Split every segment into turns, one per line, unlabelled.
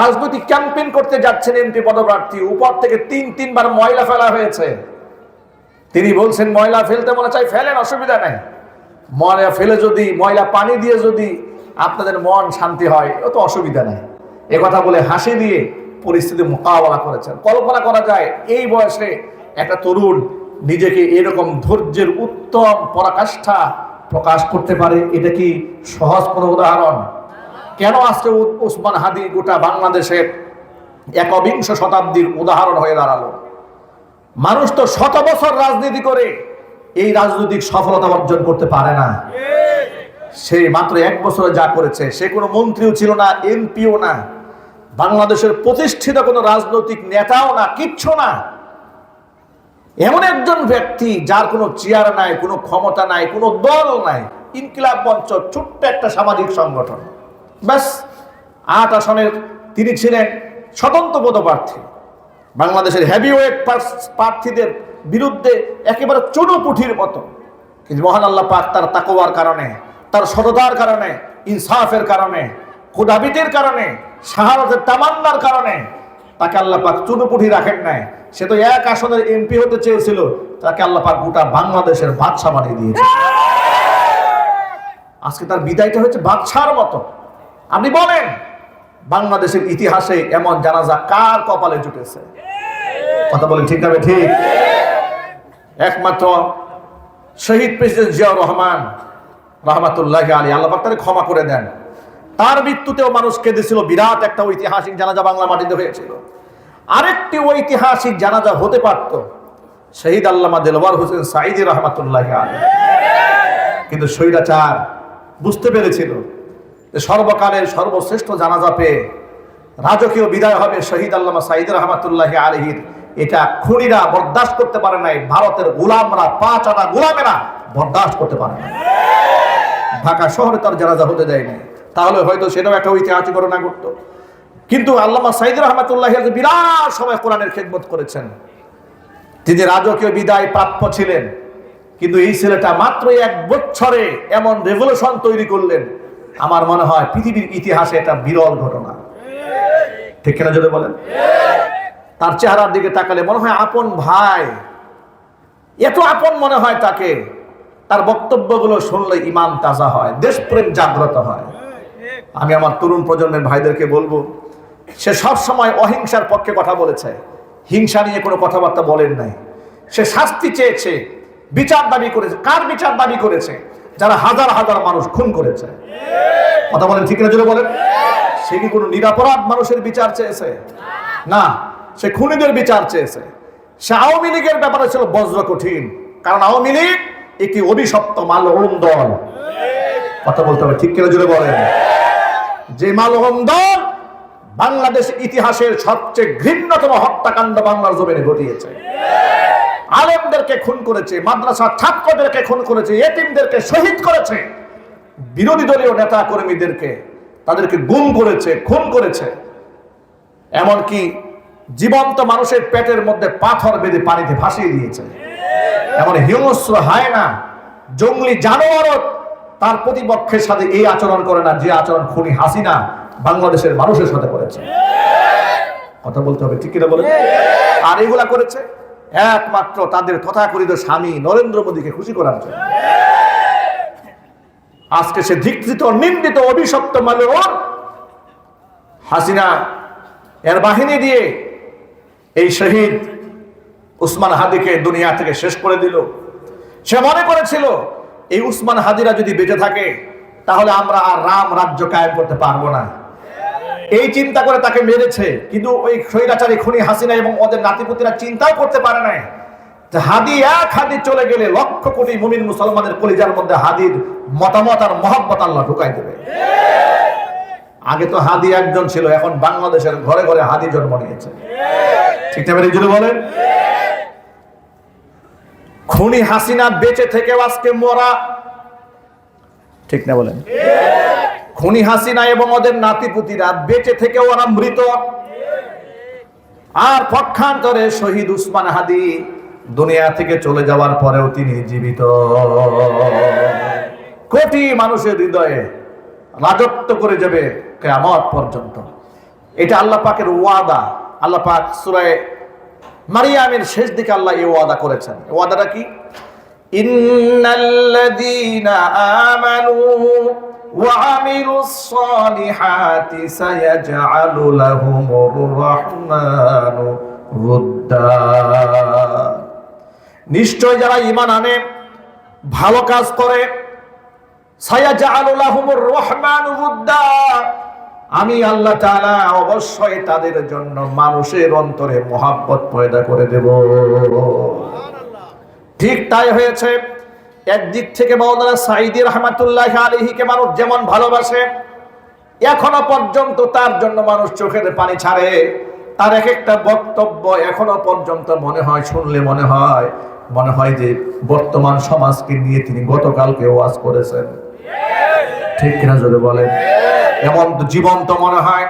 রাজনৈতিক ক্যাম্পেইন করতে যাচ্ছেন এমপি পদপ্রার্থী। উপর থেকে তিন, তিনবার ময়লা ফেলা হয়েছে। তিনি বলছেন, ময়লা ফেলতে মনে চাই ফেলেন, অসুবিধা নাই। ময়লা ফেলে যদি, ময়লা পানি দিয়ে যদি আপনাদের মন শান্তি হয় ও তো অসুবিধা নেই। এ কথা বলে হাসি দিয়ে পরিস্থিতি মোকাবেলা করেছেন। কল্পনা করা যায়, এই বয়সে একটা তরুণ নিজেকে এরকম ধৈর্যের উত্তম পরাকাষ্ঠা প্রকাশ করতে পারে, এটা কি সহজ কোনো উদাহরণ? কেন আজকে উসমান হাদি গোটা বাংলাদেশের একবিংশ শতাব্দীর উদাহরণ হয়ে দাঁড়াল? মানুষ তো শত বছর রাজনীতি করে এই রাজনৈতিক সফলতা অর্জন করতে পারে না। সে মাত্র এক বছরে যা করেছে, সে কোনো মন্ত্রীও ছিল না, এমপিও না। বাংলাদেশের প্রতিষ্ঠিত কোনো রাজনৈতিক নেতাও না, কিচ্ছু না। এমন একজন ব্যক্তি যার কোনো চেয়ার নাই, কোনো ক্ষমতা নাই, কোনো দল নাই, ইনকিলাব মঞ্চ, ছোট্ট একটা সামাজিক সংগঠন। ব্যাস, আট আসনের তিনি ছিলেন স্বতন্ত্র পদপ্রার্থী। বাংলাদেশের হেভিওয়েট প্রার্থীদের বিরুদ্ধে একেবারে চুনোপুঠির মতো। কিন্তু মহান আল্লাহ পাক তার তাকোয়ার কারণে, তার সততার কারণে, ইনসাফের কারণে, খুদাবিদের কারণে শাহারতের তামান্নার কারণে তাকে আল্লাহ পাক চুনোপুঠি রাখেন নাই। সে তো এক আসনের এমপি হতে চেয়েছিল, তাকে আল্লাহ পাক গোটা বাংলাদেশের বাদশা বানিয়ে দিয়েছে। আজকে তার বিদায়টা হচ্ছে বাদশার মতো। আপনি বলেন, বাংলাদেশের ইতিহাসে এমন জানাজা কার কপালে জুটেছে? কথা বলেন ঠিক না বে ঠিক? একমাত্র শহীদ প্রেসিডেন্ট জিয়াউর রহমান, রহমাতুল্লাহ আলী আল্লাহ তাকে ক্ষমা করে দেন। তার মৃত্যুতেও মানুষ কেঁদেছিল, বিরাট একটা ঐতিহাসিক জানাজা বাংলা মাটিতে হয়েছিল। আরেকটি ঐতিহাসিক জানাজা হতে পারত, শহীদ আল্লামা দেলওয়ার হোসেন সাইদি রহমাতুল্লাহ আলী কিন্তু স্বৈরাচার বুঝতে পেরেছিল সর্বকালের সর্বশ্রেষ্ঠ জানাজা পেয়ে রাজকীয় বিদায় হবে শহীদ আল্লামা সাইদ রহমাতুল্লাহ আলহির এটা খুনিরা বরদাস্ত করতে পারে নাই, ভারতের গোলামরা পাঁচ আনা গোলামেরা বরদাস্ত করতে পারে না ঢাকা শহরে তার জানাজা হতে দেয়নি তাহলে হয়তো সেটাও একটা ঐতিহাসিক ঘটনা ঘটতো। কিন্তু আল্লামা সাইদ রহমাতুল্লাহ বিরাট সময় কোরআনের খেদমত করেছেন। তিনি রাজকীয় বিদায় প্রাপ্য ছিলেন, কিন্তু এই ছেলেটা মাত্র এক বছরে এমন রেভলিউশন তৈরি করলেন। আমার মনে হয় পৃথিবীর ইতিহাসে এটা বিরল ঘটনা। ঠিক কিনা যদি বলেন? তার চেহারার দিকে তাকালে মনে হয় আপন ভাই। এত আপন মনে হয় তাকে। তার বক্তব্যগুলো শুনলে ইমান তাজা হয়, দেশপ্রেম জাগ্রত হয়। আমি আমার তরুণ প্রজন্মের ভাইদেরকে বলব, সে সব সময় অহিংসার পক্ষে কথা বলেছে। হিংসা নিয়ে কোনো কথাবার্তা বলেন নাই। সে শাস্তি চেয়েছে, বিচার দাবি করেছে। কার বিচার দাবি করেছে? যারা হাজার হাজার মানুষ খুন করেছে। কথা বলেন ঠিক না বলেন? সে কি কোনো নিরাপরাধ মানুষের বিচার চেয়েছে? না, সে খুনিদের বিচার চেয়েছে। সে আওয়ামী লীগের ব্যাপারে ছিল বজ্র কঠিন। কারণ আওয়ামী লীগ একটি অভিশপ্ত মালহম দল। কথা বলতে হবে, ঠিক কিনা জুড়ে বলেন? যে মালহম দল বাংলাদেশ ইতিহাসের সবচেয়ে ঘৃণ্যতম হত্যাকাণ্ড বাংলার জমিনে ঘটিয়েছে। আলেমদেরকে খুন করেছে মাদ্রাসা ছাত্রদেরকে খুন করেছে এতিমদেরকে শহীদ করেছে। বিরোধী দলীয় নেতা কর্মীদেরকে তাদেরকে গুম করেছে খুন করেছে। এমনকি জীবন্ত মানুষের পেটের মধ্যে পাথর বেঁধে পানিতে ভাসিয়ে দিয়েছে। এমন হিংস্র হয় না জঙ্গলি জানোয়ারও তার প্রতিপক্ষের সাথে এই আচরণ করে না যে আচরণ খুনি হাসিনা বাংলাদেশের মানুষের সাথে করেছে। কথা বলতে হবে ঠিক কিনা বলে আর এগুলা করেছে? একমাত্র তাদের তথাকথিত স্বামী নরেন্দ্র মোদীকে খুশি করার জন্য। আজকে সে ধিকৃত নিন্দিত, অভিশপ্ত মানে ওর হাসিনা এর বাহিনী দিয়ে এই শহীদ উসমান হাদিকে দুনিয়া থেকে শেষ করে দিল। সে মনে করেছিল, এই উসমান হাদিরা যদি বেঁচে থাকে, তাহলে আমরা আর রাম রাজ্য কায়েম করতে পারব না। এই চিন্তা করে তাকে মেরেছে, কিন্তু ওই স্বৈরাচারী খুনি হাসিনা এবং ওদের নাতিপুতিরা চিন্তাও করতে পারে নাই। হাদি এক হাদি চলে গেলে লক্ষ কোটি মুমিন মুসলমানের কলিজার মধ্যে হাদির মতামত আর মহব্বত আল্লাহ ঢুকাই দেবে। আগে তো হাদি একজন ছিল, এখন বাংলাদেশের ঘরে ঘরে হাদি জন্ম নিয়েছে। ঠিক না যদি বলেন। খুনি হাসিনা বেঁচে থেকেও আজকে মরা। ঠিক না বলেন? খুনি হাসিনা এবং ওদের নাতিপুতিরা বেঁচে থেকে ওরা মৃত আর পক্ষান্তরে শহীদ উসমান হাদি দুনিয়া থেকে চলে যাওয়ার পরেও তিনি জীবিত। কোটি মানুষের হৃদয়ে রাজত্ব করে যাবে কেয়ামত পর্যন্ত। এটা আল্লাহ পাকের ওয়াদা। আল্লাহ পাক সুরায় মারিয়ামের শেষ দিকে আল্লাহ এই ওয়াদা করেছেন। ওয়াদাটা কি? ইন্নাল্লাযীনা আমানু وعملوا الصالحات سيجعل لهم الرحمن ودا নিশ্চয় যারা ঈমান আনে ভালো কাজ করে সায়াজআলুলাহুমুর রহমান উদ্দা আমি আল্লাহ তাআলা অবশ্যই তাদের জন্য মানুষের অন্তরে মহাব্বত পয়দা করে দেব ঠিক তাই হয়েছে একদিক থেকে মৌলানা সাইদি রহমাতুল্লাহ আলহিকে মানুষ যেমন ভালোবাসে, এখনও পর্যন্ত তার জন্য মানুষ চোখের পানি ছাড়ে। তার এক একটা বক্তব্য এখনও পর্যন্ত মনে হয়, শুনলে মনে হয় মনে হয় যে বর্তমান সমাজকে নিয়ে তিনি গতকালকে ওয়াজ করেছেন। ঠিক কিনা যদি বলেন? এমন জীবন্ত মনে হয়।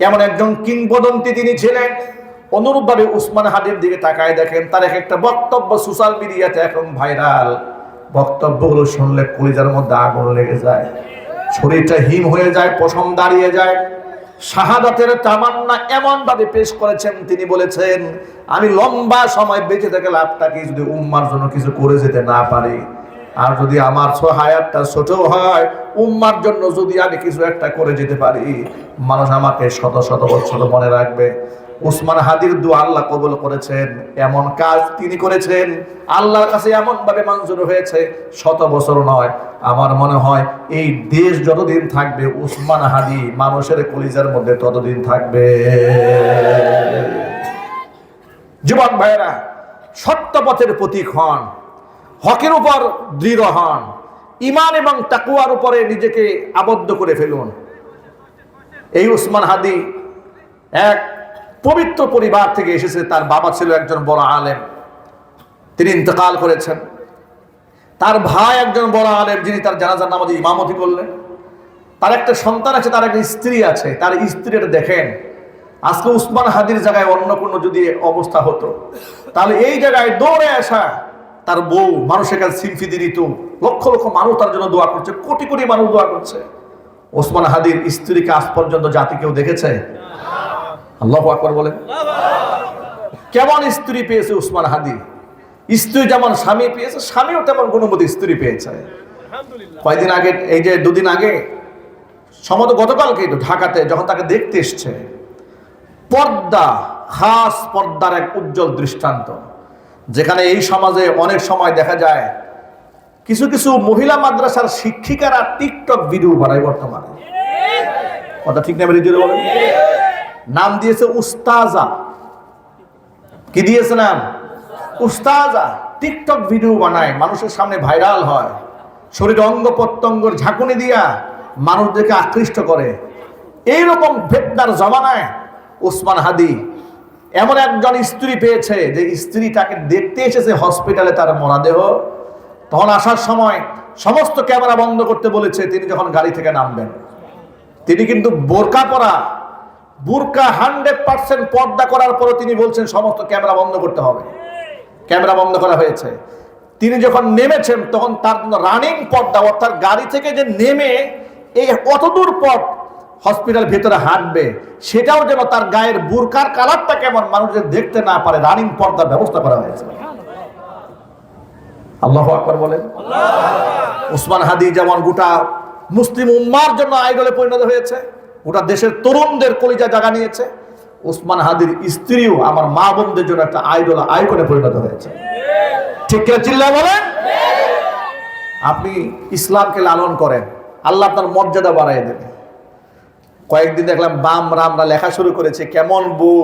এমন একজন কিংবদন্তি তিনি ছিলেন। অনুরূপভাবে উসমান হাদির দিকে তাকায় দেখেন, তার এক একটা বক্তব্য সোশ্যাল মিডিয়াতে এখন ভাইরাল। বক্তব্যগুলো শুনলে কলিজার মধ্যে আগুন লেগে যায়। শরীরটা হিম হয়ে যায়, পশম দাঁড়িয়ে যায়। শাহাদাতের তামান্না এমন ভাবে পেশ করেছেন, তিনি বলেছেন, আমি লম্বা সময় বেঁচে থেকে লাভটাকে যদি উম্মার জন্য কিছু করে যেতে না পারি, আর যদি আমার হায়াতটা ছোট হয়, উম্মার জন্য যদি আমি কিছু একটা করে যেতে পারি, মানুষ আমাকে শত শত বছর মনে রাখবে। উসমান হাদির দু আল্লাহ কবুল করেছেন, এমন কাজ তিনি করেছেন। আল্লাহর কাছে এমন ভাবে মঞ্জুর হয়েছে, শত বছর নয়। আমার মনে হয় এই দেশ যতদিন থাকবে, উসমান হাদি মানুষের কলিজার মধ্যে ততদিন থাকবে। যুবক ভাইয়েরা সত্য পথের প্রতীক হন, হকের উপর দৃঢ় হন ইমান এবং তাকুয়ার উপরে নিজেকে আবদ্ধ করে ফেলুন। এই উসমান হাদি এক পবিত্র পরিবার থেকে এসেছে, তার বাবা ছিল একজন বড় আলেম। তিনি ইন্তকাল করেছেন। তার ভাই একজন বড় আলেম, যিনি তার জানাজার নামাজে ইমামতি করলেন। তার একটা সন্তান আছে, তার একটা স্ত্রী আছে। তার স্ত্রীটা দেখেন। আজকে উসমান হাদির জায়গায় অন্য কোনো যদি অবস্থা হতো, তাহলে এই জায়গায় দৌড়ে আসা তার বউ মানুষের কাছে সিলফি দিয়ে দিত। লক্ষ লক্ষ মানুষ তার জন্য দোয়া করছে, কোটি কোটি মানুষ দোয়া করছে। ওসমান হাদির স্ত্রীকে আজ পর্যন্ত জাতি কেউ দেখেছে? আল্লাহ আকবর বলে কেমন স্ত্রী পেয়েছে উসমান হাদি? স্ত্রী যেমন স্বামী পেয়েছে স্বামীও তেমন গুণবতী স্ত্রী পেয়েছে। কয়দিন আগে এই যে দুদিন আগে সম্ভবত গতকালকে তো ঢাকাতে যখন তাকে দেখতে এসছে পর্দা খাস পর্দার এক উজ্জ্বল দৃষ্টান্ত যেখানে এই সমাজে অনেক সময় দেখা যায় কিছু কিছু মহিলা মাদ্রাসার শিক্ষিকারা টিকটক ভিডিও বানায় বর্তমানে। কথা ঠিক রিজুরে বলেন। নাম দিয়েছে উস্তাজা। কি দিয়েছে নাম? উস্তাজা। টিকটক ভিডিও বানায়, মানুষের সামনে ভাইরাল হয়। শরীর অঙ্গ প্রত্যঙ্গর ঝাঁকুনি দিয়া মানুষদেরকে আকৃষ্ট করে। এইরকম ভেটনার জমানায় ওসমান হাদি এমন একজন স্ত্রী পেয়েছে যে স্ত্রী তাকে দেখতে এসেছে হসপিটালে তার মরাদেহ। তখন আসার সময় সমস্ত ক্যামেরা বন্ধ করতে বলেছে, তিনি যখন গাড়ি থেকে নামবেন। তিনি কিন্তু বোরকা পরা বুরকা হান্ড্রেড পার্সেন্ট পর্দা করার পরও তিনি বলছেন সমস্ত ক্যামেরা বন্ধ করতে হবে। ক্যামেরা বন্ধ করা হয়েছে। তিনি যখন নেমেছেন তখন তার রানিং পর্দা অর্থাৎ গাড়ি থেকে যে নেমে এই অতদূর পথ হসপিটাল ভেতরে হাঁটবে সেটাও যেন তার গায়ের বুরকার কালারটা কেমন মানুষের দেখতে না পারে রানিং পর্দার ব্যবস্থা করা হয়েছে। আল্লাহ আকবর বলেন। উসমান হাদি যেমন গোটা মুসলিম উম্মার জন্য আইডলে পরিণত হয়েছে গোটা দেশের তরুণদের কলিজা জায়গা নিয়েছে। উসমান হাদির স্ত্রীও আমার মা বোনদের জন্য একটা আইডল, আইকনে পরিণত হয়েছে। ঠিক কিনা চিল্লা বলেন? আপনি ইসলামকে লালন করেন, আল্লাহ আপনার মর্যাদা বাড়াই দেবে। কয়েকদিন দেখলাম বাম রামরা লেখা শুরু করেছে, কেমন বউ?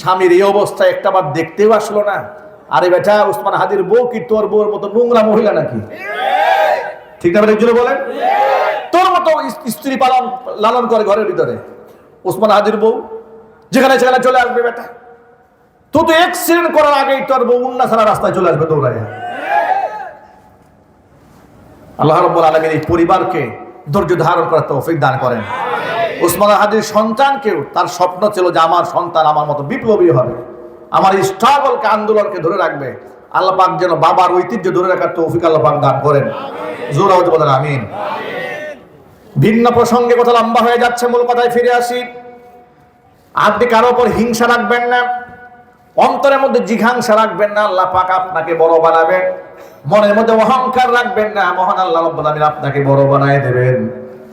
স্বামীর এই অবস্থায় একটা বার দেখতেও আসলো না। আরে বেটা উসমান হাদির বউ কি তোর বউর মতো নোংরা মহিলা নাকি? ঠিক না বলেন। স্ত্রী পালন, লালন করে ঘরের ভিতরে। উসমান হাদির বউ, যেখানে সেখানে চলে আসবে বেটা। তো তো অ্যাক্সিডেন্ট করার আগেই তোর বউ উন্না ছাড়া রাস্তায় চলে আসবে দৌড়াইয়া। আল্লাহ রব্বুল আলমীর এই পরিবারকে ধৈর্য ধারণ করার তৌফিক দান করেন। উসমান হাদির সন্তানকেও তার স্বপ্ন ছিল যে আমার সন্তান আমার মতো বিপ্লবী হবে। আমার এই স্ট্রাগলকে আন্দোলনকে ধরে রাখবে। আল্লাহ পাক যেন বাবার ঐতিহ্য ধরে রাখার তৌফিক আল্লাহ পাক দান করেন। জোর আমিন। ভিন্ন প্রসঙ্গে কথা লম্বা হয়ে যাচ্ছে, মূল কথায় ফিরে আসি। আপনি কারও ওপর হিংসা রাখবেন না, অন্তরের মধ্যে জিঘাংসা রাখবেন না, আল্লাহ পাক আপনাকে বড় বানাবেন মনের মধ্যে অহংকার রাখবেন না, মহান আল্লাহ রব্বুল আলামিন আপনাকে বড় বানায় দেবেন।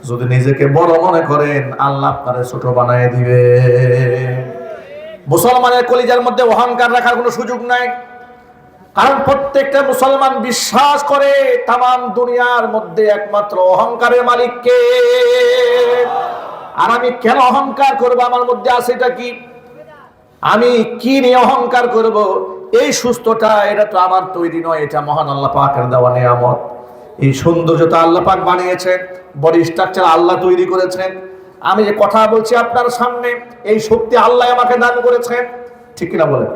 যদি নিজেকে বড় মনে করেন, আল্লাহ আপনাকে ছোট বানায় দিবে মুসলমানের কলিজার মধ্যে অহংকার রাখার কোনো সুযোগ নাই। কারণ প্রত্যেকটা মুসলমান বিশ্বাস করে তাম দুনিয়ার মধ্যে একমাত্র অহংকারের মালিককে। আর আমি কেন অহংকার করব? আমার মধ্যে আছে এটা কি? আমি কি নিয়ে অহংকার করব? এই সুস্থটা এটা তো আমার তৈরি নয়, এটা মহান আল্লাহ পাকের দেওয়া নিয়ামত। এই সৌন্দর্যতা আল্লাহ পাক বানিয়েছেন বডি স্ট্রাকচার আল্লাহ তৈরি করেছেন। আমি যে কথা বলছি আপনার সামনে, এই শক্তি আল্লাহ আমাকে দান করেছেন। ঠিক কিনা বলেন?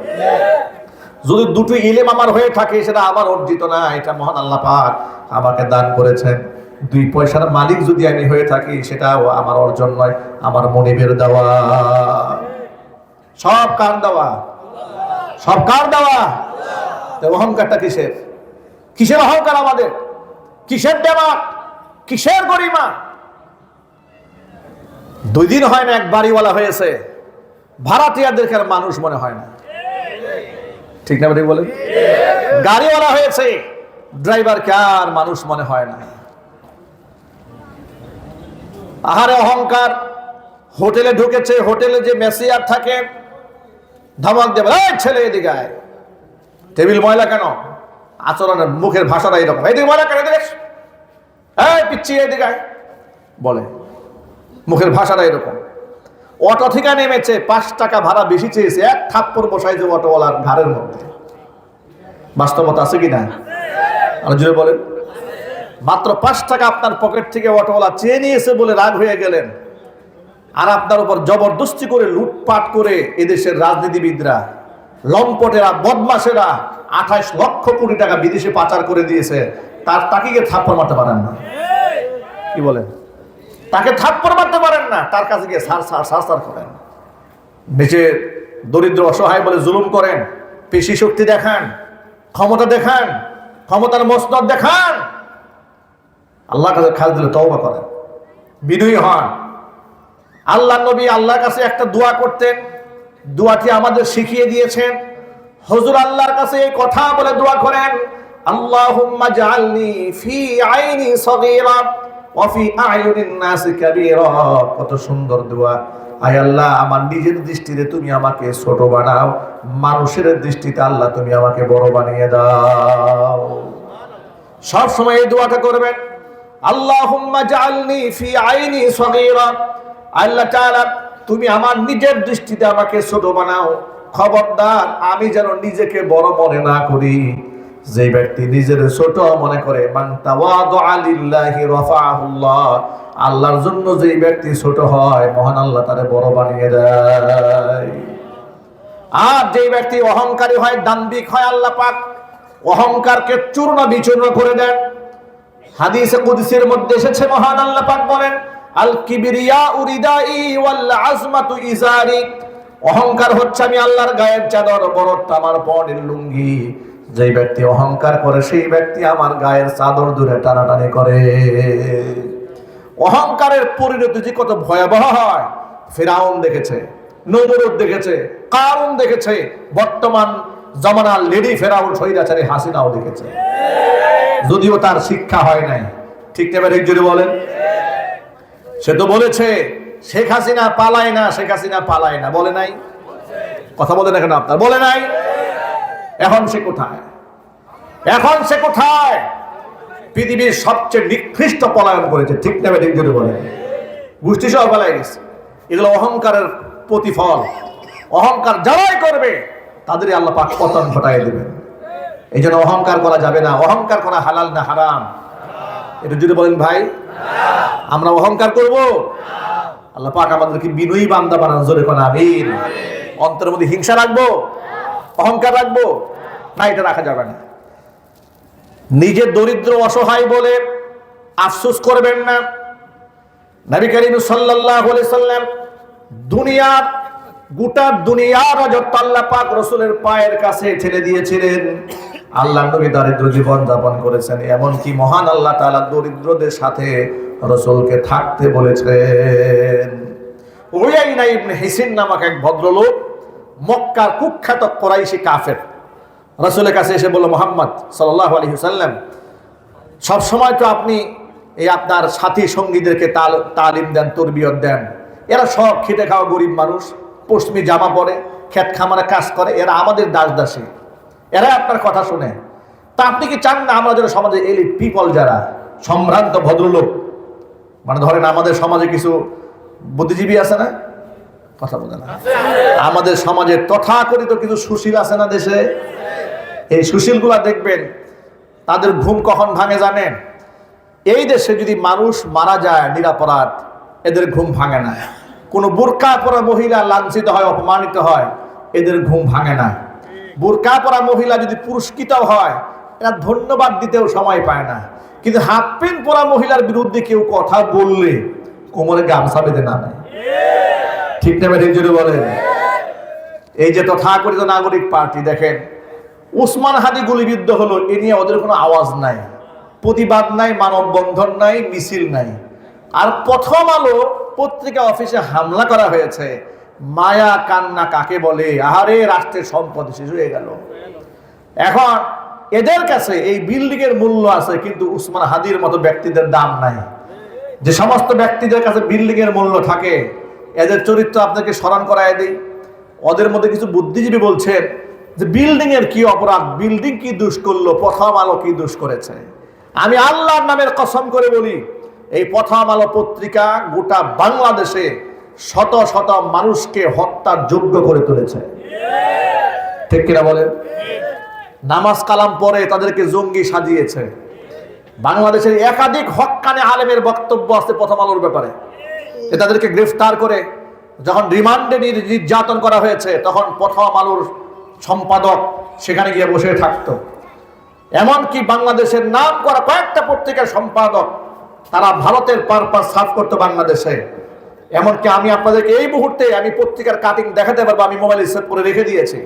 যদি দুটো ইলেম আমার হয়ে থাকে, সেটা আমার অর্জিত না, এটা মহান আল্লাহ পাক আমাকে দান করেছেন। দুই পয়সার মালিক যদি আমি হয়ে থাকি, সেটাও আমার অর্জন নয়, আমার মনিবের দেওয়া। সব কার দেওয়া? সব কার দেওয়া? অহংকারটা কিসের? কিসের অহংকার আমাদের? কিসের দেওয়া কিসের গরিমা? দুই দিন হয় না, এক বাড়িওয়ালা হয়েছে। ভাড়াটিয়াদেরকে মানুষ মনে হয় না। ঠিক না ঠিক বলেন? গাড়িওয়ালা হয়েছে ড্রাইভারকে আর মানুষ মনে হয় না। আহারে অহংকার, হোটেলে ঢুকেছে, হোটেলে যে মেসিয়ার থাকে, ধমক দেবে ছেলে এদিকে টেবিল ময়লা কেন? আচরণের মুখের ভাষাটা এরকম। এদিকে ময়লা কেন, এদিকে পিচ্ছি, এদিকে বলে। মুখের ভাষাটা এরকম। অটো থেকে নেমেছে, পাঁচ টাকা ভাড়া বেশি চেয়েছে, এক থাপ্পড় বসাইছে অটোওয়ালার ঘাড়ের মধ্যে। বাস্তবতা আছে কি না আর জুড়ে বলেন। মাত্র পাঁচ টাকা আপনার পকেট থেকে অটোওয়ালা চেয়ে নিয়েছে বলে রাগ হয়ে গেলেন। আর আপনার উপর জবরদস্তি করে লুটপাট করে এদেশের রাজনীতিবিদরা, লম্পটেরা বদমাসেরা আঠাইশ লক্ষ কোটি টাকা বিদেশে পাচার করে দিয়েছে। তার তাকে গিয়ে থাপ্পড় মারতে পারেন না। কি বলেন? তাকে থাপ্পড় মারতে পারেন না, তার কাছে গিয়ে সার সার সার সার করেন। বেঁচে দরিদ্র, অসহায় বলে জুলুম করেন, পেশি শক্তি দেখান, ক্ষমতা দেখান, ক্ষমতার মসনদ দেখান। আল্লাহ কাছে খাস দিলে তওবা করেন। বিনয়ী হন। আল্লাহ নবী আল্লাহর কাছে একটা দোয়া করতেন, দোয়াটি আমাদের শিখিয়ে দিয়েছেন। হজুর আল্লাহর কাছে এই কথা বলে দোয়া করেন জাআলনি ফি আইনি ওয়া ফি আয়ুনিন নাস কাবীরা, কত সুন্দর দোয়া। আয় আল্লাহ, আমার নিজের দৃষ্টিতে তুমি আমাকে ছোট বানাও, মানুষের দৃষ্টিতে আল্লাহ তুমি আমাকে বড় বানিয়ে দাও। সব সময় এই দোয়াটা করবেন। আল্লাহুম্মা জাআলনি ফি আইনি সগীরা। আল্লাহ তাআলা, তুমি আমার নিজের দৃষ্টিতে আমাকে ছোট বানাও। খবরদার, আমি যেন নিজেকে বড় মনে না করি। যে ব্যক্তি নিজের ছোট মনে করে আল্লাহর জন্য যেই ব্যক্তি ছোট হয়, মহান আল্লাহ তারে বড় বানিয়ে দেয়। আর যেই ব্যক্তি অহংকারী হয়, দাম্ভিক হয়, আল্লাহ পাক অহংকারকে চূর্ণ বিচূর্ণ করে দেন। হাদিসে কুদসির মধ্যে এসেছে, মহান আল্লাহ পাক বলেন, আল কিবরিয়া উরিদাই ওয়াল আজমাতু ইজারি অহংকার হচ্ছে আমি আল্লাহর গায়ের চাদর বড়টা আমার পরের লুঙ্গি যেই ব্যক্তি অহংকার করে, সেই ব্যক্তি আমার গায়ের চাদর দূরে টানাটানি করে। অহংকারের পরিণতি যে কত ভয়াবহ হয়। ফেরাউন দেখেছে নমরুদ দেখেছে কারণ দেখেছে, বর্তমান জমানার লেডি ফেরাউন সৈরাচারী হাসিনাও দেখেছে। যদিও তার শিক্ষা হয় নাই। ঠিক তেবার একজনে বলেন? সে তো বলেছে, শেখ হাসিনা পালায় না, শেখ হাসিনা পালায় না। বলে নাই? কথা বলে না কেন আপনার। বলে নাই? এখন সে কোথায়? এখন সে কোথায়? পৃথিবীর সবচেয়ে নিকৃষ্ট পলায়ন করেছে, ঠিক নেবে ঠিক যদি বলে গোষ্ঠী সহ পালাই গেছে। এগুলো অহংকারের প্রতিফল। অহংকার যারাই করবে, তাদেরই আল্লাহ পাক পতন ঘটাই দেবেন। এই জন্য অহংকার করা যাবে না। অহংকার করা হালাল না হারাম? এটা যদি বলেন, ভাই, আমরা অহংকার করব? আল্লাহ পাক আমাদেরকে বিনয়ী বান্দা বানান, জোরে কোন, আমিন। অন্তরের মধ্যে হিংসা রাখব? অহংকার রাখব? না, এটা রাখা যাবে না। নিজে দরিদ্র অসহায় বলে আফসোস করবেন না। নবী করিম আলাইহি সাল্লাম দুনিয়ার গোটা দুনিয়ার রাজত্ব আল্লাহ পাক রসুলের পায়ের কাছে ছেড়ে দিয়েছিলেন। আল্লাহ নবী দারিদ্র জীবন যাপন করেছেন। এমনকি মহান আল্লাহ তাআলা দরিদ্রদের সাথে রসুলকে থাকতে বলেছেন। ওয়াইনা ইবনে হিসিন নামক এক ভদ্রলোক মক্কার কুখ্যাত কোরাইশি কাফের। রসুলের কাছে এসে বলল, মোহাম্মদ সাল্লাহ আলী সাল্লাম সবসময় তো আপনি এই আপনার সাথী সঙ্গীদেরকে তাল, তালিম দেন, তরবিয়ত দেন। এরা সব খেটে খাওয়া গরিব মানুষ, পশ্চিমী জামা পরে খেত খামারে কাজ করে, এরা আমাদের দাস দাসী এরা আপনার কথা শুনে। তা আপনি কি চান না আমরা যেন সমাজে এলি পিপল যারা, সম্ভ্রান্ত ভদ্রলোক? মানে ধরেন আমাদের সমাজে কিছু বুদ্ধিজীবী আছে না? কথা বলে না। আমাদের সমাজে তথাকথিত কিছু সুশীল আছে না দেশে? এই সুশীলগুলা দেখবেন, তাদের ঘুম কখন ভাঙে জানেন? এই দেশে যদি মানুষ মারা যায় নিরাপরাধ, এদের ঘুম ভাঙে না। কোনো বোরকা পরা মহিলা লাঞ্ছিত হয়, অপমানিত হয়, এদের ঘুম ভাঙে না। বোরকা পরা মহিলা যদি পুরস্কৃত হয়, এরা ধন্যবাদ দিতেও সময় পায় না। কিন্তু হাফ প্যান্ট পরা মহিলার বিরুদ্ধে কেউ কথা বললে কোমরে গামছা বেঁধে না নেয় ঠিক না ঠিক জুড়ে বলেন। এই যে তথাকথিত নাগরিক পার্টি, দেখেন, উসমান হাদি গুলিবিদ্ধ হলো, এ নিয়ে ওদের কোনো আওয়াজ নাই। প্রতিবাদ নাই, মানববন্ধন নাই, মিছিল নাই। আর প্রথম আলো পত্রিকা অফিসে হামলা করা হয়েছে। মায়া কান্না কাকে বলে? আহারে, রাষ্ট্রের সম্পদ শেষ হয়ে গেল। এখন, এদের কাছে এই বিল্ডিং এর মূল্য আছে, কিন্তু উসমান হাদির মতো ব্যক্তিদের দাম নাই। যে সমস্ত ব্যক্তিদের কাছে বিল্ডিং এর মূল্য থাকে এদের চরিত্র আপনাকে স্মরণ করায় দেই। ওদের মধ্যে কিছু বুদ্ধিজীবী বলছেন যে বিল্ডিং এর কি অপরাধ? বিল্ডিং কি দোষ করল? প্রথম আলো কি দোষ করেছে? আমি আল্লাহর নামের কসম করে বলি, এই প্রথম আলো পত্রিকা গোটা বাংলাদেশে শত শত মানুষকে হত্যার যোগ্য করে তুলেছে। ঠিক কিনা বলেন? নামাজ কালাম পরে তাদেরকে জঙ্গি সাজিয়েছে। বাংলাদেশের একাধিক হক্কানে আলেমের বক্তব্য আছে প্রথম আলোর ব্যাপারে। তাদেরকে গ্রেফতার করে যখন রিমান্ডে নির- নির্যাতন করা হয়েছে, তখন প্রথম আলোর সম্পাদক সেখানে গিয়ে বসে থাকতো। এমনকি বাংলাদেশের নাম করা কয়েকটা পত্রিকার সম্পাদক, তারা ভারতের পারপাস সার্ভ করতো বাংলাদেশে। এমনকি আমি আপনাদেরকে এই মুহূর্তে আমি পত্রিকার কাটিং দেখাতে পারব, আমি মোবাইল সেভ করে রেখে দিয়েছি।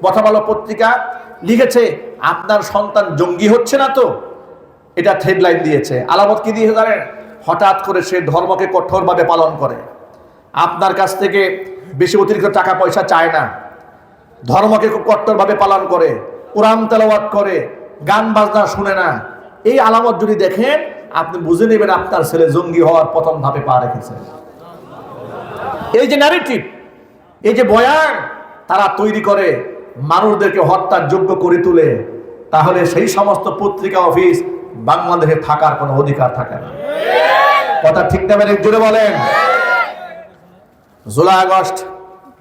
প্রথম আলো পত্রিকা লিখেছে, আপনার সন্তান জঙ্গি হচ্ছে না তো? এটা হেডলাইন দিয়েছে। আলামত কি দিয়ে জানেন? হঠাৎ করে সে ধর্মকে কঠোরভাবে পালন করে। আপনার কাছ থেকে বেশি অতিরিক্ত টাকা পয়সা চায় না। ধর্মকে খুব কট্টরভাবে পালন করে, কোরআন তেলাওয়াত করে, গান বাজনা শুনে না। এই আলামত যদি দেখেন, আপনি বুঝে নেবেন আপনার ছেলে জঙ্গি হওয়ার প্রথম ধাপে পা রেখেছে। এই যে ন্যারেটিভ এই যে বয়ান, তারা তৈরি করে, মানুষদেরকে হত্যার যোগ্য করে তুলে। তাহলে সেই সমস্ত পত্রিকা অফিস বাংলাদেশে থাকার কোনো অধিকার থাকে না। কথা ঠিক না মানে জুড়ে বলেন। জুলাই আগস্ট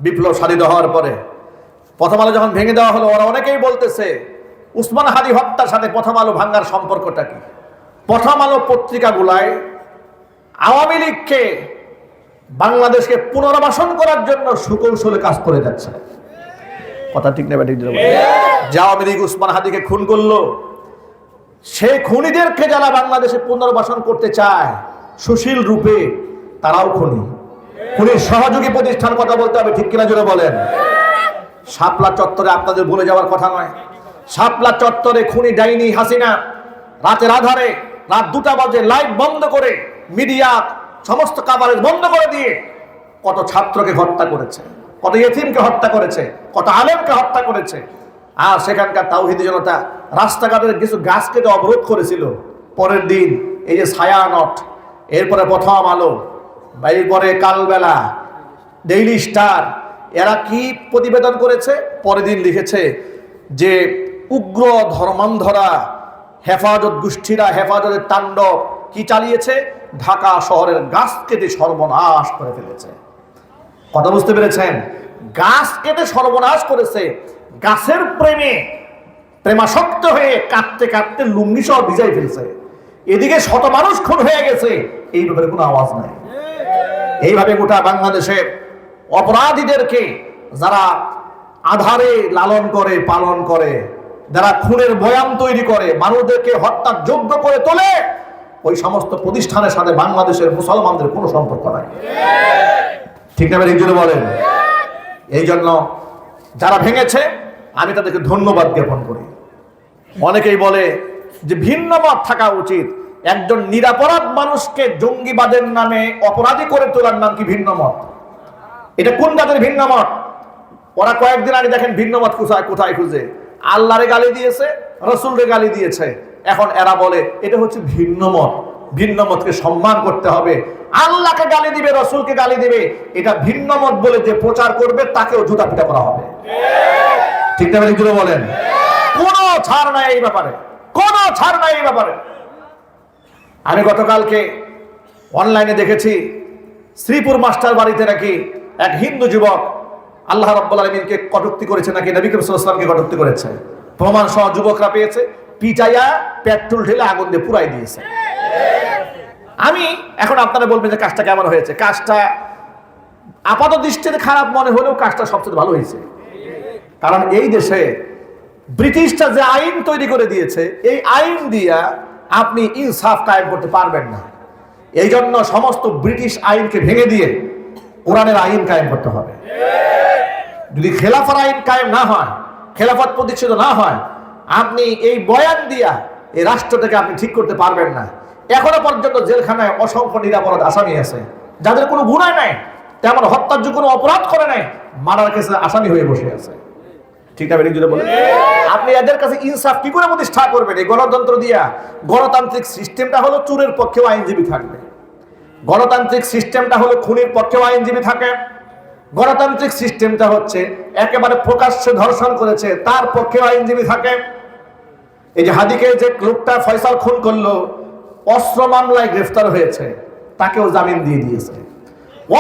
বিপ্লব সাধিত হওয়ার পরে প্রথম আলো যখন ভেঙে দেওয়া হলো, ওরা অনেকেই বলতেছে, উসমান হাদি হত্যার সাথে প্রথম আলো ভাঙ্গার সম্পর্কটা কি? প্রথম আলো পত্রিকাগুলায় আওয়ামী লীগকে বাংলাদেশকে পুনর্বাসন করার জন্য সুকৌশলে কাজ করে যাচ্ছে। কথা ঠিক ঠিক নেবে যে আওয়ামী লীগ উসমান হাদিকে খুন করল সেই খুনিদেরকে যারা বাংলাদেশে পুনর্বাসন করতে চায়, সুশীল রূপে তারাও খুনি। খুনির সহযোগী প্রতিষ্ঠান কথা বলতে হবে, ঠিক কিনা জোরে বলেন? শাপলা চত্বরে আপনাদের ভুলে যাওয়ার কথা নয়। শাপলা চত্বরে খুনি ডাইনি হাসিনা, রাতের আধারে রাত দুটা বাজে লাইভ বন্ধ করে মিডিয়া সমস্ত কাভারেজ বন্ধ করে দিয়ে কত ছাত্রকে হত্যা করেছে, কত ইয়েতিমকে হত্যা করেছে, কত আলেমকে হত্যা করেছে আর সেখানকার তাওহিদি জনতা রাস্তাঘাটের কিছু গাছ কেটে অবরোধ করেছিল। পরের দিন এই যে ছায়ানট এরপরে প্রথম আলো এরপরে কালবেলা ডেইলি স্টার এরা কি প্রতিবেদন করেছে? পরের দিন লিখেছে যে উগ্র ধর্মান্ধরা, হেফাজত গোষ্ঠীরা, হেফাজতের তাণ্ডব কি চালিয়েছে? ঢাকা শহরের গাছ কেটে সর্বনাশ করে ফেলেছে। কথা বুঝতে পেরেছেন? গাছ কেটে সর্বনাশ করেছে। গাছের প্রেমে প্রেমাসক্ত হয়ে কাঁদতে কাঁদতে লুঙ্গি সহ ভিজাই ফেলছে। এদিকে শত মানুষ খুন হয়ে গেছে, এই ব্যাপারে কোনো আওয়াজ নাই। এইভাবে গোটা বাংলাদেশে অপরাধীদেরকে যারা আধারে লালন করে, পালন করে, যারা খুনের বয়ান তৈরি করে, মানুষদেরকে হত্যার যোগ্য করে তোলে, ওই সমস্ত প্রতিষ্ঠানের সাথে বাংলাদেশের মুসলমানদের কোনো সম্পর্ক নাই। ঠিক না বলেন? এই জন্য যারা ভেঙেছে আমি তাদেরকে ধন্যবাদ জ্ঞাপন করি। অনেকেই বলে যে ভিন্ন মত থাকা উচিত। একজন নিরাপরাধ মানুষকে জঙ্গিবাদের নামে অপরাধী করে তোলার নাম কি ভিন্ন মত এটা কোন জাতের ভিন্ন মত ওরা কয়েকদিন আগে দেখেন ভিন্ন মত কোথায় কোথায় খুঁজে। আল্লাহরে গালি দিয়েছে, রসুলরে গালি দিয়েছে। এখন এরা বলে, এটা হচ্ছে ভিন্ন মত ভিন্ন মতকে সম্মান করতে হবে। আল্লাহকে গালি দিবে, রসুলকে গালি দিবে। এটা ভিন্ন মত বলে যে প্রচার করবে, তাকেও জুতা পিটা করা হবে। ঠিক না জুড়ে বলেন? কোনো ছাড় নাই এই ব্যাপারে। কোনো ছাড় নাই এই ব্যাপারে। আমি গতকালকে অনলাইনে দেখেছি, শ্রীপুর মাস্টার বাড়িতে নাকি এক হিন্দু যুবক আল্লাহ রাব্বুল আলমিনকে কটুক্তি করেছে নাকি নবী করিম সাল্লাল্লাহু কটুক্তি করেছে। প্রমাণ সহ যুবকরা পেয়েছে, পিটাইয়া পেট্রোল ঢেলে আগুন দিয়ে পুরাই দিয়েছে। আমি এখন আপনারা বলবেন যে কাজটা কেমন হয়েছে? কাজটা আপাত দৃষ্টিতে খারাপ মনে হলেও কাজটা সবচেয়ে ভালো হয়েছে। কারণ এই দেশে ব্রিটিশটা যে আইন তৈরি করে দিয়েছে, এই আইন দিয়া আপনি ইনসাফ কায়েম করতে পারবেন না। এই জন্য সমস্ত ব্রিটিশ আইনকে ভেঙে দিয়ে কোরআনের আইন কায়েম করতে হবে। যদি খেলাফার আইন কায়েম না হয়, খেলাফত প্রতিষ্ঠিত না হয়, আপনি এই বয়ান দিয়া এই রাষ্ট্রটাকে আপনি ঠিক করতে পারবেন না। এখনও পর্যন্ত জেলখানায় অসংখ্য নিরাপরাধ আসামি আছে। যাদের কোনো গুণায় নাই, তেমন হত্যার যে কোনো অপরাধ করে নাই মারার কেসে আসামি হয়ে বসে আছে। ঠিক না যদি বলেন আপনি এদের কাছে ইনসাফ কি করে প্রতিষ্ঠা করবেন? এই গণতন্ত্র দিয়া গণতান্ত্রিক সিস্টেমটা হলো চুরের পক্ষেও আইনজীবী থাকবে। গণতান্ত্রিক সিস্টেমটা হলো খুনির পক্ষেও আইনজীবী থাকে। গণতান্ত্রিক সিস্টেমটা হচ্ছে একেবারে প্রকাশ্যে ধর্ষণ করেছে, তার পক্ষেও আইনজীবী থাকে। এই যে হাদিকে যে লোকটা ফয়সাল খুন করল, অস্ত্র মামলায় গ্রেফতার হয়েছে, তাকেও জামিন দিয়ে দিয়েছে।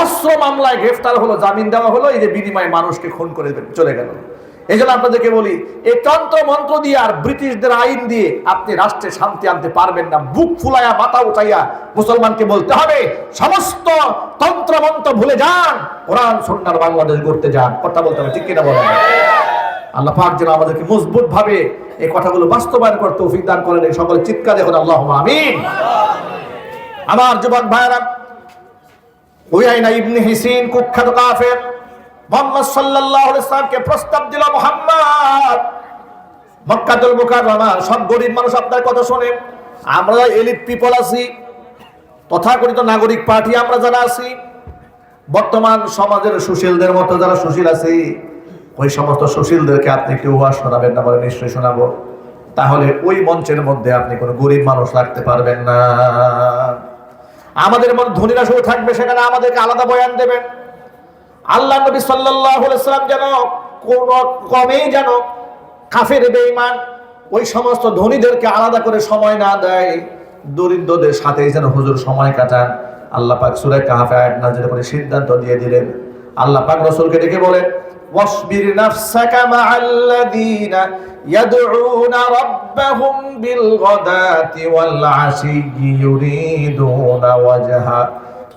অস্ত্র মামলায় গ্রেফতার হলো, জামিন দেওয়া হলো, এই যে বিনিময়ে মানুষকে খুন করে চলে গেল। এই জন্য আপনাদেরকে বলি, এই তন্ত্র মন্ত্র দিয়ে আর ব্রিটিশদের আইন দিয়ে আপনি রাষ্ট্রে শান্তি আনতে পারবেন না। বুক ফুলাইয়া মাথা উঠাইয়া মুসলমানকে বলতে হবে, সমস্ত তন্ত্র মন্ত্র ভুলে যান, কোরআন সন্ন্যার বাংলাদেশ করতে যান। কথা বলতে হবে, ঠিক কিনা বলেন? আল্লাহ পাক যেন আমাদেরকে মজবুত ভাবে এই কথাগুলো বাস্তবায়ন করতে তৌফিক দান করেন। এই সকলে চিৎকার দেখুন আল্লাহ আমিন। আমার যুবক ভাইরা উয়াইনা ইবনে হিসিন, কুখ্যাত কাফের মোহাম্মদ সাল্লাল্লাহু আলাইহি সাল্লামকে প্রস্তাব দিল, মোহাম্মদ, মক্কাতুল মুকাররমার সব গরিব মানুষ আপনার কথা শুনে। আমরা এলিট পিপল আছি, তথাকথিত নাগরিক পার্টি আমরা যারা আছি, বর্তমান সমাজের সুশীলদের মতো যারা সুশীল আছে, ওই সমস্ত সুশীলদেরকে আপনি একটু ওয়াজ শোনাবেন না বলে নিশ্চয়ই শোনাবো। তাহলে ওই মঞ্চের মধ্যে আপনি কোনো গরিব মানুষ রাখতে পারবেন না। আমাদের মধ্যে ধনীরা শুধু থাকবে, সেখানে আমাদেরকে আলাদা বয়ান দেবেন। আল্লাহ নবী সাল্লাম যেন কোন কমেই যেন কাফের, বেঈমান ওই সমস্ত ধনীদেরকে আলাদা করে সময় না দেয়, দরিদ্রদের সাথেই যেন হুজুর সময় কাটান। আল্লাহ পাক সুরে কাহাফে আয়াত নাজিল করে সিদ্ধান্ত দিয়ে দিলেন। আল্লাহ পাক রাসূলকে ডেকে বলেন, ওয়াসবির নাফসাকা মাআল্লাযীনা ইয়াদউনা রাব্বাহুম বিল গাদাতি ওয়াল আশি ইউরিদুনা ওয়াজহা।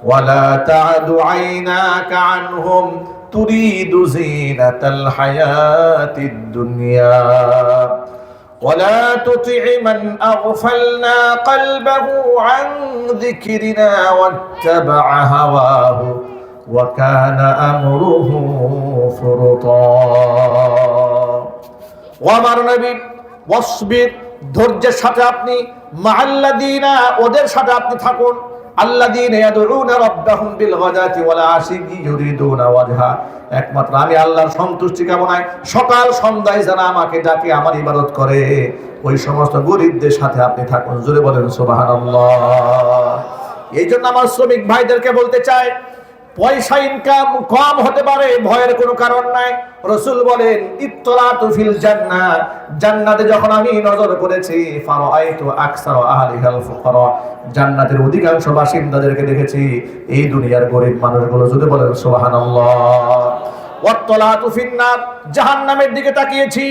ولا تعد عيناك عنهم تريد زينة الحياة الدنيا ولا تطع من أغفلنا قلبه عن ذكرنا واتبع هواه وكان أمره فرطا وامر নবী ওয়াসবির ধৈর্যের সাথে আপনি মাআল্লাযিনা ওদের সাথে আপনি থাকুন একমাত্র আমি আল্লাহর সন্তুষ্টি কামনায় সকাল সন্ধ্যায় যারা আমাকে ডাকে, আমার ইবাদত করে। ওই সমস্ত গরিবদের সাথে আপনি থাকুন, জোরে বলেন সোবাহ এই জন্য আমার শ্রমিক ভাইদেরকে বলতে চাই পয়সা ইনকাম কম হতে পারে, ভয়ের কোনো কারণ নাই। রসুল বলেন ইত্তলা তুফিল জান্নাত। জান্নাতে যখন আমি নজর করেছি, ফারাআইতু আকসার আহলিহাল ফুকারা। জান্নাতের অধিকাংশ বাসিন্দাদেরকে দেখেছি, এই দুনিয়ার গরিব মানুষগুলো যদি বলেন, সুবহানাল্লাহ। ওয়াত্তলাতু ফিন্নার। জাহান্নামের দিকে তাকিয়েছি,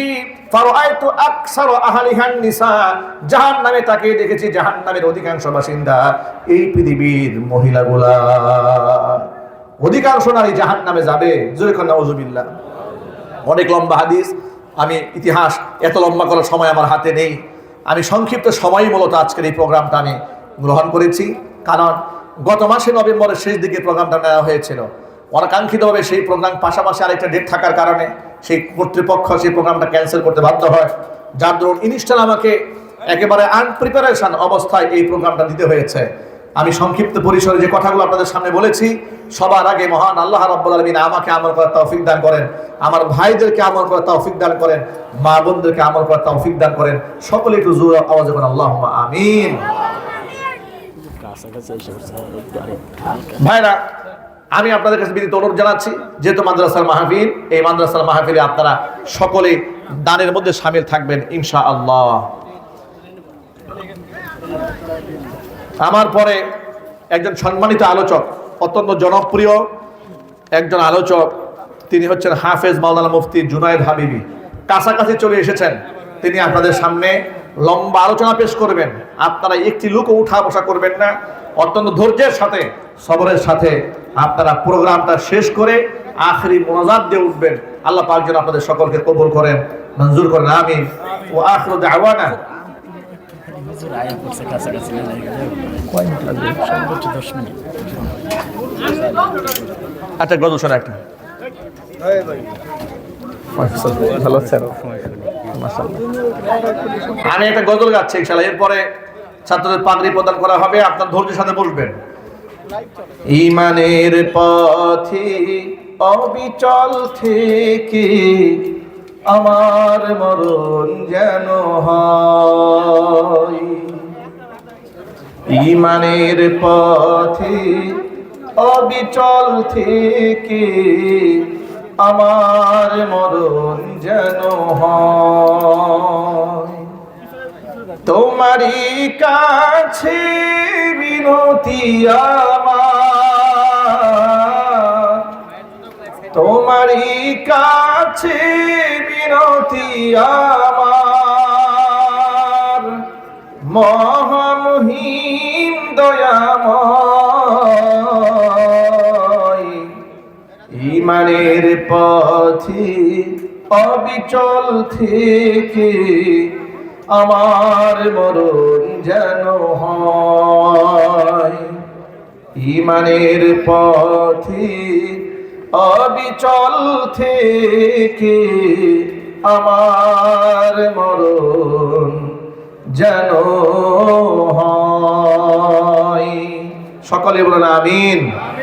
ফারাআইতু আকসার আহলিহান নিসা। জাহান্নামে তাকিয়ে দেখেছি, জাহান্নামের অধিকাংশ বাসিন্দা, এই পৃথিবীর মহিলাগুলা। অধিকাংশ নারী জাহান নামে যাবে নজুবিল্লা অনেক লম্বা হাদিস। আমি ইতিহাস এত লম্বা করার সময় আমার হাতে নেই। আমি সংক্ষিপ্ত সময় মূলত আজকের এই প্রোগ্রামটা আমি গ্রহণ করেছি। কারণ গত মাসে নভেম্বরের শেষ দিকে প্রোগ্রামটা নেওয়া হয়েছিল। অনাকাঙ্ক্ষিতভাবে সেই প্রোগ্রাম পাশাপাশি আরেকটা ডেট থাকার কারণে সেই কর্তৃপক্ষ সেই প্রোগ্রামটা ক্যান্সেল করতে বাধ্য হয়। যার দরুন ইনিস্টাল আমাকে একেবারে আনপ্রিপারেশন অবস্থায় এই প্রোগ্রামটা দিতে হয়েছে। আমি সংক্ষিপ্ত পরিসরে যে কথাগুলো আপনাদের সামনে বলেছি, সবার আগে মহান আল্লাহ রাব্বুল আলামিন আমাকে আমল করার তৌফিক দান করেন, আমার ভাইদেরকে আমল করার তৌফিক দান করেন, মা বোনদেরকে আমল করার তৌফিক দান করেন সকলে একটু জোর আওয়াজে বলেন আল্লাহুম্মা আমিন। ভাইরা, আমি আপনাদের কাছে বিনীত অনুরোধ জানাচ্ছি, যেহেতু মাদ্রাসার মাহফিল, এই মাদ্রাসার মাহফিলে আপনারা সকলে দানের মধ্যে সামিল থাকবেন ইনশা আল্লাহ আমার পরে একজন সম্মানিত আলোচক, অত্যন্ত জনপ্রিয় একজন আলোচক, তিনি হচ্ছেন হাফেজ মাওলানা মুফতি জুনায়েদ হাবিবি। কাছাকাছি চলে এসেছেন। তিনি আপনাদের সামনে লম্বা আলোচনা পেশ করবেন। আপনারা একটি লোক উঠা বসা করবেন না। অত্যন্ত ধৈর্যের সাথে, সবরের সাথে আপনারা প্রোগ্রামটা শেষ করে আখরি মোনাজাত দিয়ে উঠবেন। আল্লাহ পাক যেন আপনাদের সকলকে কবুল করেন, মঞ্জুর করেন। আমি ও আখরু দাওয়ানা আচ্ছা শোনা একটা। ভালো আমি একটা গজল গাচ্ছি, ইনশাল্লাহ। এরপরে ছাত্রদের পাগড়ি প্রদান করা হবে, আপনার ধৈর্যের সাথে বসবেন। ইমানের পথে অবিচল থেকে আমার মরণ যেন হয়। ইমানের পথে অবিচল থেকে আমার মরণ যেন তোমারই কাছে বিনতি আমার তোমারই কাছে বিনতি আমার। মহামহিম দয়াময়, ইমানের পথে অবিচল থেকে আমার মরণ যেন হয়। ইমানের পথে অবিচল থেকে আমার মরণ যেন সকলে বলুন আমিন।